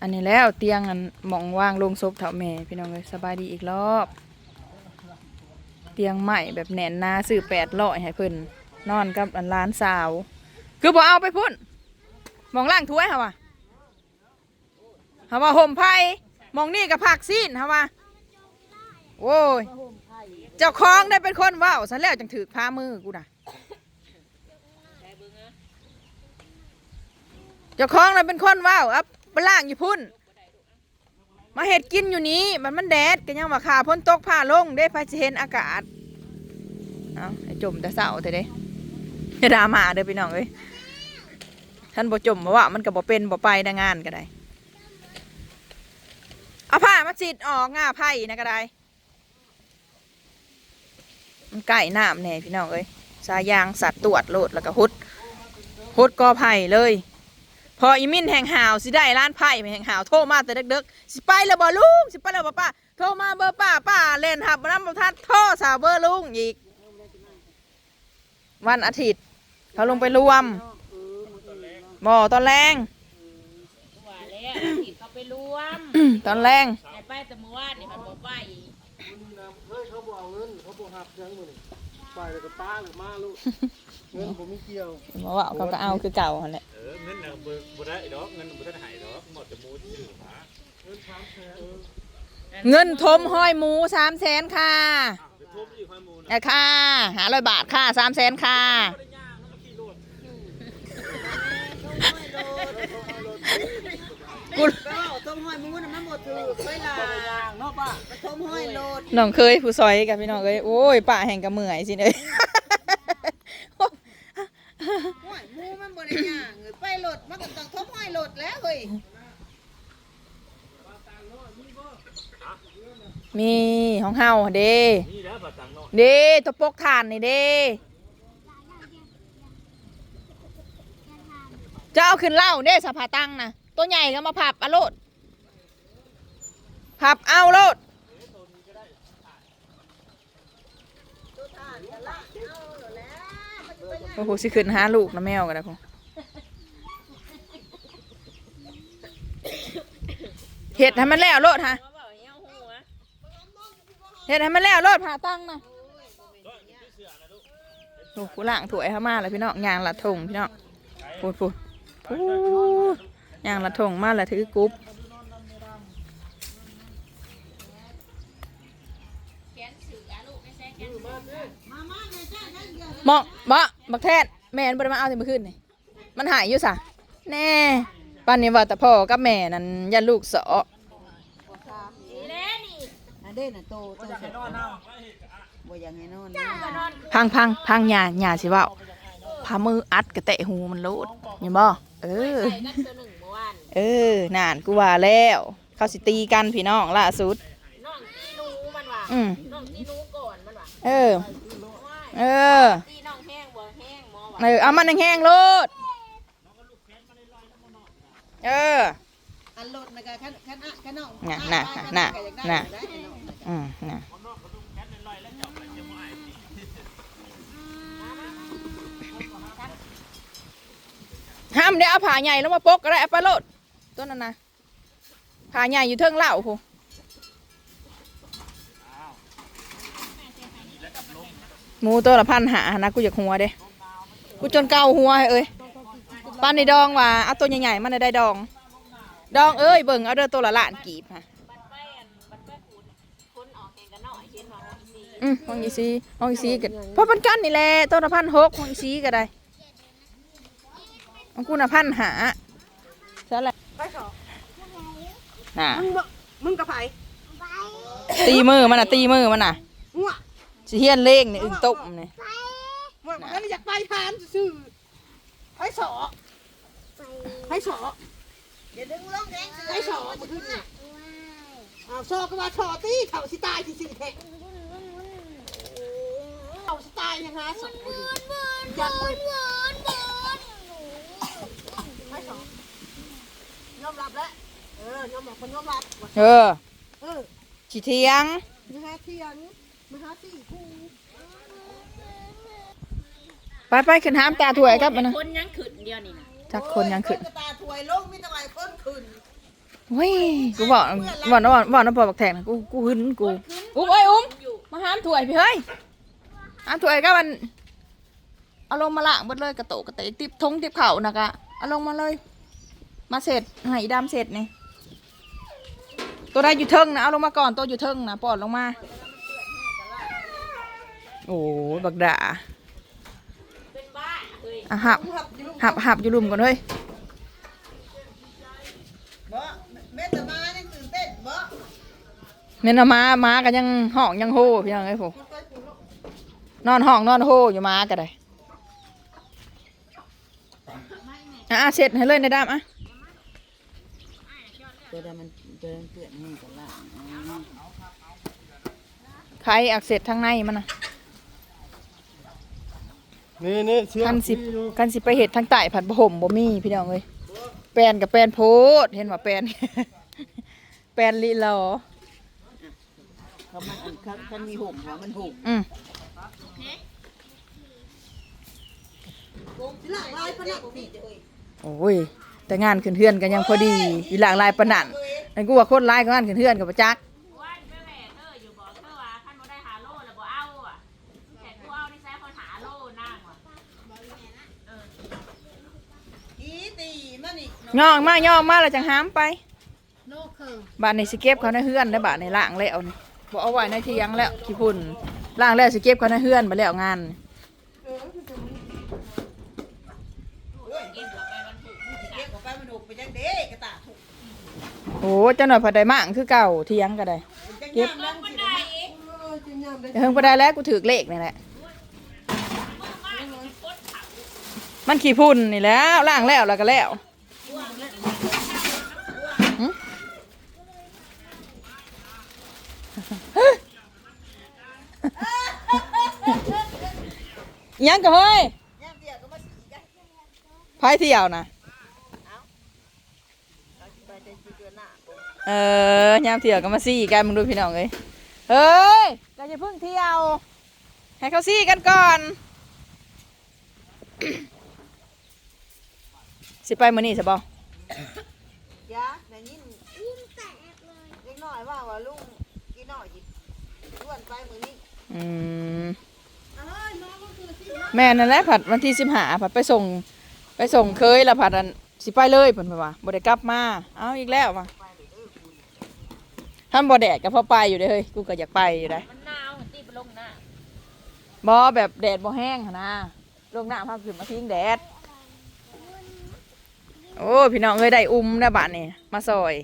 อันนี้แล้วเตียงอันหมองว่างลงศพเถาแม่พี่น้องเลยสบายดีอีกรอบ เตียงใหม่แบบแน่นหนาซื้อแปดร้อยให้เพิ่นนอนกับอันร้านสาว คือบ่เอาไปพุ่นหมองล่างถ้วยฮะวะฮะว่าห่มไผ่หมองนี่กับผักซีนฮะวะโว้ยเจ้าของได้เป็นคนว้าวซะแล้วจังถือพามือกูน่ะ เจ้าของน่ะเป็นคนว้าวอับไปล่างอยู่พุ่น มาเห็ดกินอยู่นี้มันมันแดดก็ยังว่าขาพ้นตกผ้าลงได้พาสิเห็นอากาศเอาจมแต่เศร้าแต่เด้ดรามาเด้อพี่น้องเอ้ยท่านบ่จมบ่ว่ามันก็บ่เป็นบ่ไปได้งานก็ได้เอาผ้ามาสิดออกง่าไผ่นะก็ได้มันใกล้น้ำแน่พี่น้องเอ้ยสายยางสัตว์ตรวจโลดแล้วก็หุดหุดกอไผ่เลย พออีมินแห่งหาวสิได้ร้านไผ่แห่งหาวโทรมาแต่เด็กๆสิไปแล้วบ่ลุงสิไปแล้วบ่ป้าโทรมาเบอร์ป้าป้าเล่นหับน้ำประทัดโทรสาวเบอร์ลุงอีก วันอาทิตย์เขาลงไปรวมบ่ตอนแรงว่าแล้วผิดเขาไปรวมตอนแรงไอ้ไปแต่เมื่อวานนี่มันบอกไปเฮ้ยเขาบอกเอาเงินเขาบอกหักยังมือนี่ไปเลยกับป้าเลยมาลูก เงินผมไม่เกี่ยวบอกว่าเขาก็เอาคือเก่าหั่นแหละเออเงินน่ะเบิกบ่ได้ดอกเงินบ่ได้หายดอกหมดจะมูที่อยู่หาเงินทมห้อยหมูสามแสนค่ะไปทุ่มอีกห้อยมูลอะค่ะหาร้อยบาทค่ะสามแสนค่ะกูก็ต้มห้อยหมูน่ะมันหมดถือเคยลาเนาะป้าไปต้มห้อยโลดน้องเคยผู้ซอยกับพี่น้องเอ้ยโอ้ยป้าแห่งกับเมื่อยสิเอ้ย ห้อยหมูมันบ่ได้ย่างเอ้ยไปโลดมันก็ ต้องต้มห้อยโลดแล้วเฮ้ยมีของเฮาเด้เด้ตัวปกทานนี่เด้จะเอาขึ้นเล่าเด้สภาตังนะตัวใหญ่ก็มาพับอาโลดพับเอาโลดโอ้โหสิขึ้นหาลูกนะแมวกันนะพง เห็ดให้มันแล้วโลดฮะเขาบอกอย่างหัวเห็ดให้มันแล้วโลดผ่าตั้งนะโอ้ผู้ล่างถวยเข้ามาเลยพี่น้องยางละทงพี่น้องพูดพูดพูดยางละทงมาละถือกรุ๊ปเหมาะบะบักแทนแม่นบ่ได้มาเอาแต่เมื่อคืนนี่มันหายอยู่สะแน่ ปันนี้ว่าแต่พ่อกับแม่นั่นยันลูกเสาะนี่แหละนี่อันเด้น่ะโตโตเสร็จบ่อยากให้นอนนะก็นอนพังพังพังหยาหยาสิเว่าพามืออัดกระเตะหูมันโลดเห็นบ่เออใส่กันตัวหนึ่งเมื่อวานเออนานกูว่าแล้ว เขาสิตีกันพี่น้องล่าสุดน้องตีหนูมันว่ะอืมน้องตีหนูก่อนมันว่ะเออ เออตีน้องแห้งบ่แห้งหมอว่ะเออเอามันแห้งๆโลด เอออันโลดนะก็คันคันอะคันน้องน่ะน่ะน่ะน่ะอยากได้อยู่ได้ไอ้น้องน่ะอืมนะห้ามเดี๋ยเอาผ่าใหญ่แล้วมาปกก็ได้เอาไปโลดต้นนั้นนะผ่าใหญ่อยู่เทิงเหล่าพูหมูตัวละพันหานะกูอยากหัวเด้กูจนเกาหัวเอ้ย ปานในดองว่าเอาตัวใหญ่ๆมันได้ดอง ดองเอ้ยเบิ่งเอาเด้อตัวละล้านกีบค่ะบัดไปอันบัดไปขูดคนออกแข่งกันหน่อยเห็นว่าของสีอืมห้องอีซีห้องอีซีกันเพราะเป็นกันนี่แหละต้นละพันหกห้องอีซีก็ได้ของกูน่ะพันหาใช่แหละไปสองน่ะมึงบ่มึงกับไผตีมือมันน่ะตีมือมันน่ะหัวสิเฮียนเลงนี่อึ่งต้มนี่ว่ามันก็อยากไปทานซื่อๆไปสอ ไปสออย่าดึงลงแดงไปสอบ่ขึ้นน่ะอ้าวสอก็ว่าสอตีเขาสิตายสิสิแท้เขาสิตายยังไงสออยากไปไปสอยอมรับแล้วเออยอมรับคนยอมรับว่าเออเออสิเทียงมาหาเทียนมาหาสี่คู่ไปไปขึ้นห้ามตาถวยครับมันนะคนยังขึ้นเดียวนี่นะ จักคนยังขึ้นโอ้กระตาถวยลงมีแต่ว่าคนขึ้นเว้ยกูบอกบอกนะบอกบอกนะบอกบักแทงนะกูกูหึนกูอุ้มเอ้ยอุ้มมาหามถ้วยพี่เฮ้ยหามถ้วยก็มันเอาลงมาละหมดเลยกระโตกกระเตะติบทงติบเข่านะกะเอาลงมาเลย มาเสร็จให้อีดำเสร็จนี่ตัวได้อยู่เทิงนะเอาลงมาก่อนตัวอยู่เทิงนะปอดลงมา โอ้ยบักด่าเป็นบ้าเฮ้ย อะหับหับหับอยู่ลุมก่อนเฮ้ยบ่แม่ต่มายังตื่นเต้นบ่เมนมามากันยังห้องยังโฮพี่น้องเอ้ยผมนอนห้องนอนโฮอยู่มาก็ได้อะอะเสร็จให้เลยในดามอะตัวใดมันตัวดมันเปื้อนให้กันละใครอักเสบทางในมันนะ นี่นี่เชือกกันสิที่อยู่กันสิไปเห็ดทางใต้ผัดบะห่มบ่มีพี่น้องเอ้ยแปลนกับแปลนโพดเห็นว่าแปลนแปลนลีลอเขามันอันเขาเขามีห่มหัวมันห่มอืมหลังลายพนักพี่เอ้ยโอ้ยแต่งานขึ้นเทือนกันยังพอดีอีหลางลายปานนันนั่นกูว่าโคตรลายก็งานขึ้นเทือนกับประจักว่าไปแหวกเธออยู่บอกเธอว่าท่านบ่ได้หาโลแล้วบ่เอาอะแต่กูเอานี่แซ่คนหาโลนั่งว่ะ อีตีมันนี่ ย่องมาย่องมาแล้วจังหามไปบ้านในสเก็บเขาในเฮือนได้บ้านในล่างแล้วนี่บ่เอาไว้ในเทียงแล้วขี้พุ่นล่างแล้วสเก็บเขาในเฮือนไปแล้วงานโอ้เจ้าหน่อยผัดได้มั่งคือเก่าเทียงก็ได้เก็บนั่งสิได้เพิ่งพอได้แล้วกูถือเลขนี่แหละมันขี้พุ่นนี่แล้วล่างแล้วแล้วก็แล้ว ยังก็เฮ้ยย่างเดียวก็มาสีกันพายเที่ยวนะเออยามเที่ยวก็มาซี่กันมึงดูพี่น้องเอ้ยเฮ้ยก็จะเพิ่งเที่ยว ให้เขาซี่กันก่อน สิไปมื้อนี้ใช่ป่ยาในยินอุ้มแตกเลยเล็กน้อยว่าว่าลุงกี่น้อยหยิบล้วนไปมือนี้อืมแม่นั่นแหละผัดวันที่สิบหาผัดไปส่ง ไปส่งเคยและผัดอันสิไปเลยเพิ่นว่าบ่ได้กลับมาเอาอีกแล้วมาท่านบ่แดดก็พอไปอยู่เด้อเฮ้ยกูก็อยากไปอยู่ได้มันหนาวตีไปลงหน้าบ่แบบแดดบ่แห้งหั้นนะลงน้ำพาขึ้นมาทิ้งแดด โอ้พี่น้องเอ้ยได้อุ้มนะบ้านนี่มาซอย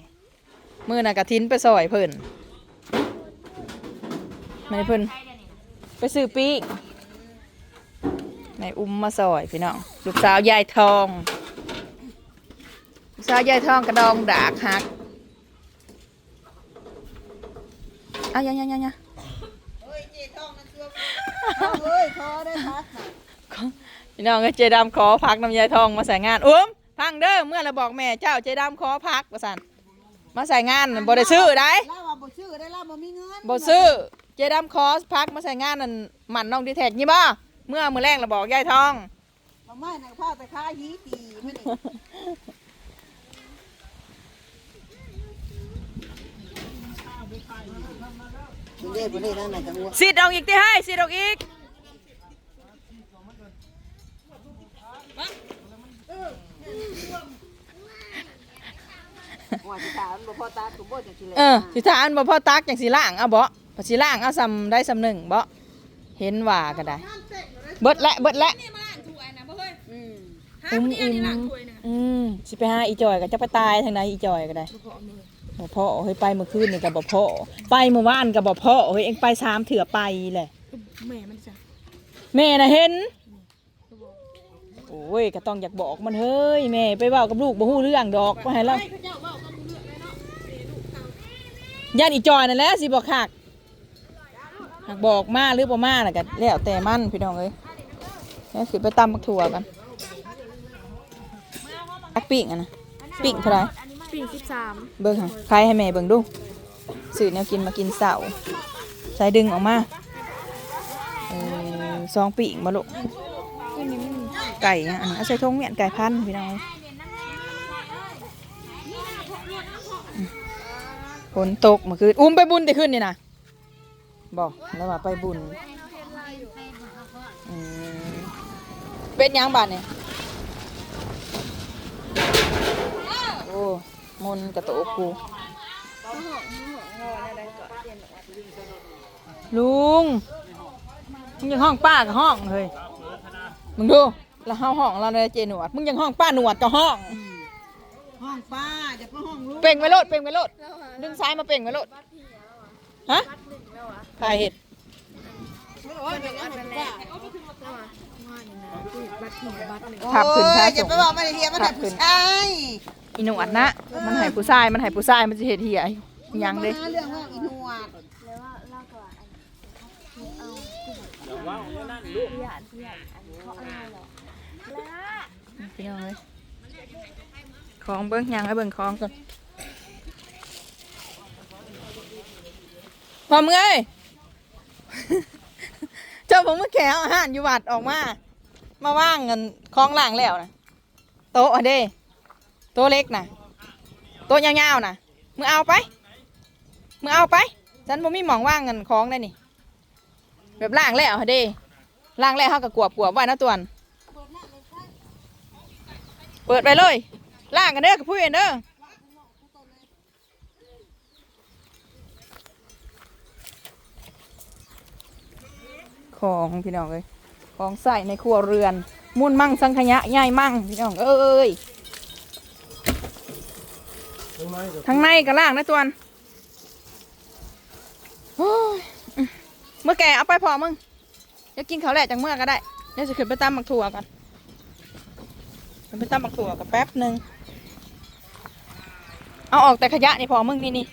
มือน่ะกะทินไปซอยเพิ่นไม่ได้เพิ่นใครเดี๋ยวนี้นะไปซื้อปีกในอุ้มมาซอยพี่น้องลูกสาวยายทองลูกสาวยายทองกระดองดากหักอะยังยังยังยังเฮ้ยเจทองนั่นคือเฮ้ยพอได้พักน่ะพี่น้องก็เจดำขอพักน้ำยายทองมาใส่งานอุ้ม พังเด้อเมื่อเราบอกแม่เจ้าเจดำขอพักประสันมาใส่งานบ่ได้ซื้อได้ล่าว่าบ่ชื่อได้ล่าบ่มีเงินบ่ซื้อเจดำขอพักมาใส่งานนั่นหมันน้องดีแท็กนี่บ่เมื่อมือแรกเราบอกยายทองบ่ไม่น่ะผ้าตะคาหีตีมันนี่บ่ได้บ่ได้นั่นน่ะจังหวะสิดออกอีกที่ให้สิดออกอีก ว่าสิถามบ่พอตาตุ้บ่จังซี่เลยเออสิถามบ่พ่อตักจังสิล่างเอาบ่พอสิล่างเอาซ้ำได้ซ้ำหนึ่งบ่เห็นว่าก็ได้ เบิดและเบิดและอืมอุ้มอิ่มอืมสิไปหาอีจอยก็จะไปตายทางไหนอีจอยก็ได้บ่พ่อเฮ้ยไปเมื่อคืนนี่ก็บ่พ่อไปเมื่อวานก็บ่พ่อเฮ้ยเอ็งไปสามเถื่อไปแหละแม่มันจ้ะแม่น่ะเห็นโอ้ยก็ต้องอยากบอกมันเฮ้ยแม่ไปเว้ากับลูกบ่ฮู้เรื่องดอกบ่ให้เราย่านอีจอยนั่นแหละสิบอกคักหากบอกมาหรือบ่มาน่ะก็แล้วแต่มันพี่น้องเอ้ยแล้วสิไปตำบักถั่วกันอักปิ้งอะนะปิ้งเท่าไหรปีสิบสามเบิ่งค่ะใครให้แม่เบิ่งดูสื่อแนวกินมากินเสาใส่ดึงออกมาเออซองปิ้งมาลูก ไก่อันนั้นเอาใส่ทงเมียนไก่พันพี่น้องฝนตกเมื่อคืนอุ้มไปบุญแต่ขึ้นนี่นะบอกแล้วว่าไปบุญเป็นยังบาดเนี่ยโอ้มนกระโตกกูลุงมึงยังห้องป้ากับห้องเฮ้ยมึงดู แล้วเฮาห้องเราเลยเจหนวด มึงยังห้องป้าหนวดกับห้อง ห้องป้าจะไปห้องลูกเป่งไว้โลดเป่งไว้โลดดึงซ้ายมาเป่งไว้โลดฮะถ่ายเห็ดโอ้ยเป็นยังไงป้าขับขึ้นโอ้ท้ายอย่าไปบอกมาเฮียมันแต่ผู้ชายอีหนวดนะมันใหายผู้ชายมันใหายผู้ชายมันจะเห็ดเหี้ยยังเด้มาหาเรื่องห้องอีหนวด พี่น้องเลยของเบิ้งยังให้เบิ้งของก่อนพอมึงเอ้ยเจ้าผมเมื่อแขวอาหารอยู่วัดออกมา มาว่างเงินคลองล่างแล้วนะโต๊ะเด้โต๊ะเล็กนะโต๊ะยาวๆนะมึงเอาไปมึงเอาไป ฉันบ่มีหมองว่างเงินคลองได้นี่ แบบล่างแล้วอะเด้ล่างแล้วเขาก็กวบกวบๆไว้นะตัวน เปิดไปเลยล่างกันเด้อกับผู้เห็นเด้อของพี่น้องเอ้ยของใส่ในครัวเรือน มุ่นมั่งสังขยะใหญ่มั่งพี่น้องเอ้ยทั้งในกับล่างนะตัวนโอ้ยอื้อเมื่อแกเอาไปพอมึงจะกินเขาแหละจังเมื่อก็ได้เดี๋ยวจะขึ้นไปตำหมักถั่วกัน ขึ้นไปตำหมักถั่วกับแป๊บหนึ่งเอาออกแต่ขยะนี่พอมึงนี่นี่